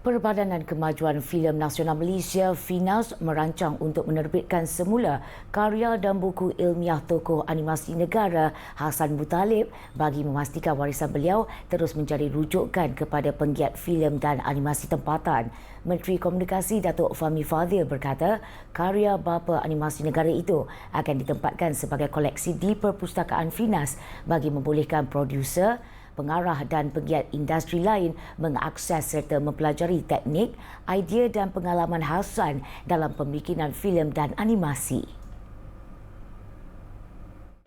Perbadanan Kemajuan Filem Nasional Malaysia FINAS merancang untuk menerbitkan semula karya dan buku ilmiah tokoh animasi negara Hasan Butalib bagi memastikan warisan beliau terus menjadi rujukan kepada penggiat filem dan animasi tempatan. Menteri Komunikasi Datuk Fahmi Fadil berkata karya bapa animasi negara itu akan ditempatkan sebagai koleksi di perpustakaan FINAS bagi membolehkan produser pengarah dan pegiat industri lain mengakses serta mempelajari teknik, idea dan pengalaman Hasan dalam pembikinan filem dan animasi.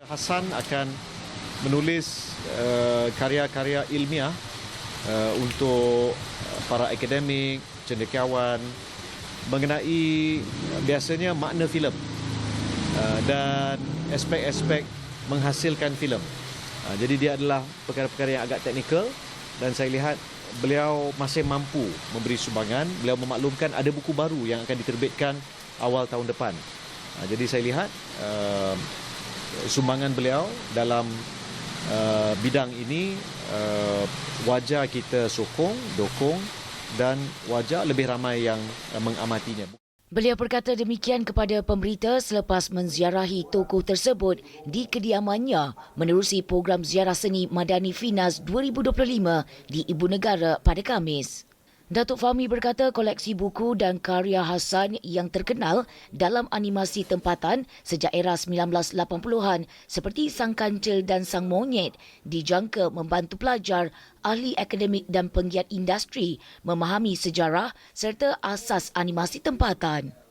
Hasan akan menulis uh, karya-karya ilmiah uh, untuk para akademik, cendekiawan mengenai uh, biasanya makna filem uh, dan aspek-aspek menghasilkan filem. Uh, jadi dia adalah perkara-perkara yang agak teknikal dan saya lihat beliau masih mampu memberi sumbangan. Beliau memaklumkan ada buku baru yang akan diterbitkan awal tahun depan. Uh, jadi saya lihat uh, sumbangan beliau dalam uh, bidang ini uh, wajar kita sokong, dokong dan wajar lebih ramai yang uh, mengamatinya. Beliau berkata demikian kepada pemberita selepas menziarahi tokoh tersebut di kediamannya menerusi program ziarah seni Madani Finas 2025 di Ibu Negara pada Kamis. Datuk Fahmi berkata koleksi buku dan karya Hasan yang terkenal dalam animasi tempatan sejak era 1980-an seperti Sang Kancil dan Sang Monyet dijangka membantu pelajar, ahli akademik dan penggiat industri memahami sejarah serta asas animasi tempatan.